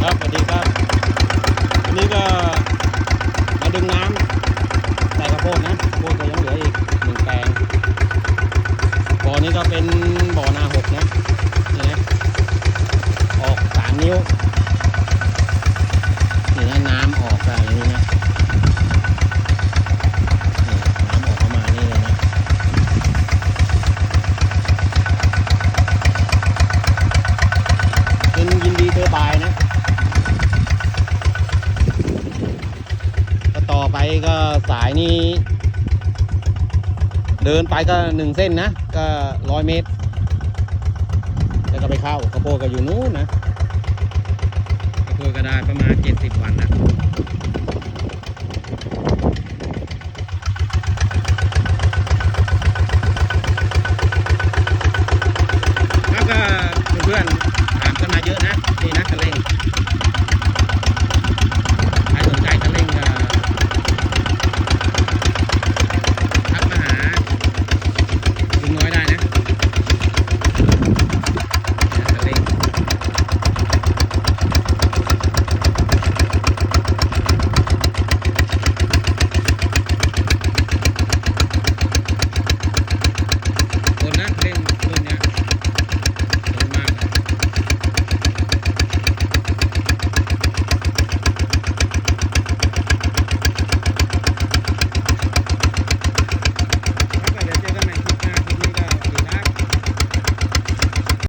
ครับสวัสดีครับวันนี้ก็มาดึงน้ำใส่ข้าวโพดนะข้าวโพดก็ยังเหลืออีกหนึ่งแปลงบ่อนี้ก็เป็นบ่อนาหกนะนี่นะออกสามนิ้วนี่นะน้ำออกอะไรนี่นะนี่น้ำออกประมาณนี้เลยนะเป็นยินดีเทอร์บายนะ ก็ต่อไปก็สายนี้ เดินไปก็หนึ่งเส้นนะ ก็ร้อยเมตร แล้วก็ไปเข้ากระโปรงก็อยู่นู้นนะกระโปรงก็ได้ประมาณเจ็ดสิบวันนะแล้วก็เพื่อนๆถามกันมาเยอะนะนี่นะกระเลง